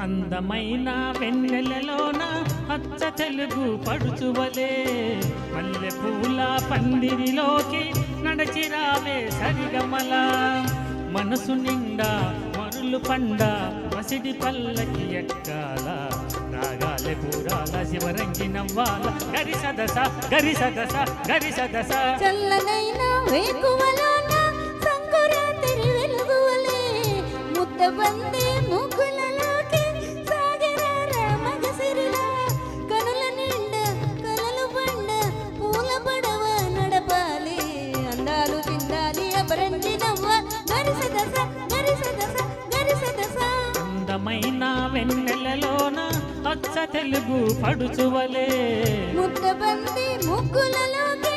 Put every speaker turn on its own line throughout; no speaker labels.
అందమైన వెన్నెలలోన అచ్చ తెలుగు పడుచువలే. మల్లె పూల పందిరిలోకి నడచిరావే సరిగమల. మనసు నిండా మరులు పండ మసిడి పల్లకి ఎక్కాల. శివరంగి నవ్వాల. గరి సదస గరి సదస గరి సదస.
చల్లనైన వేకువలోన సంకురాత్రి వెలుగువలే. ముద్దబంది ముగ్గులలోకి సాగరార మగసిరిలా కనుల నిండా కలలు పండ పూల పడవ నడపాలి. అందాలు చిందాలి అపరంజి నవ్వ. గరిస దశ గరిస దశ గరిస దశ
అందమైన వెన్నెలలోన అచ్చ తెలుగు పడుచువలే
ముద్దబంది ముగ్గులలోకి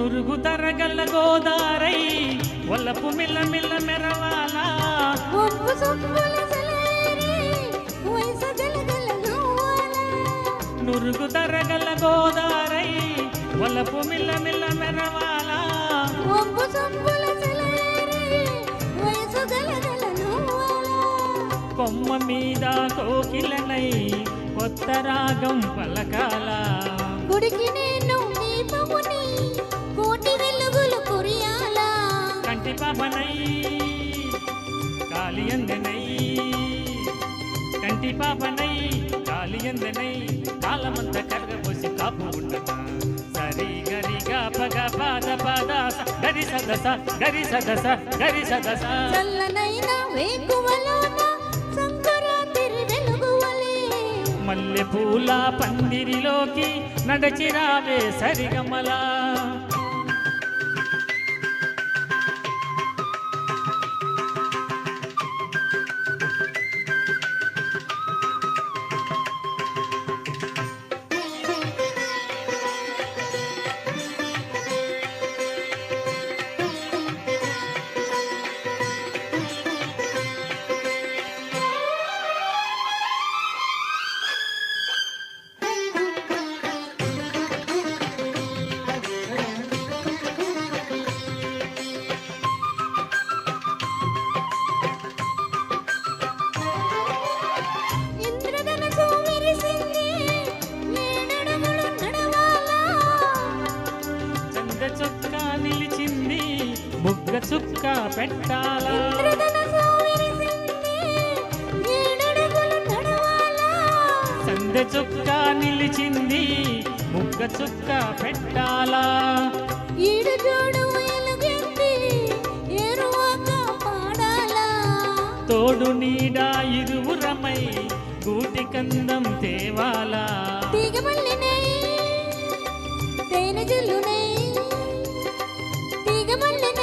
నురుగు తరగల గోదారై వలపు మిల్ల మిల్ల మెరవాలా. నురుగు తరగల గోదారై వలపు మిల్ల మిల్ల మెరవాలా. కొమ్మ మీద కోకిలనై కొత్త రాగం పలకాల
గుడికి నేను కంటి
పాపనై కాలియందనై కాలమంత కరగబోసి కాపు ఉండగా సరి గరి పగ పాద పాద స గరి సదస గరి సదస గరి సదస
చల్లనైన వేకువలోన సంకురాత్రి వెలుగువలే.
మల్లె పూల పందిరిలోకి నడచిరావే సరిగమలా. చుక్క పెట్టాలా. సంద చుక్క నిలిచింది బుగ్గ చుక్క పెట్టాలా. తోడు నీడ ఇరువురమై గూటి కందం తేవాలా
తీగమల్లినై, తేనె జల్లునై. తీగమల్లినై,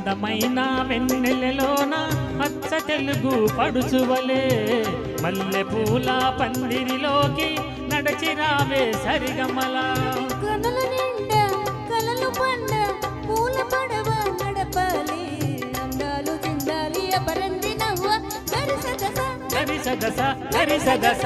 అందమైన వెన్నెలలోన అచ్చ తెలుగు పడుచువలే. మల్లె పూల పందిరిలోకి నడచిరావే సరిగమలా.
కనుల నిండా కలలు పండ పూల పడవ నడపాలి. అందాలు చిందాలి అపరంది నవ్వ గరి సదస
గరి సదస గరి సదస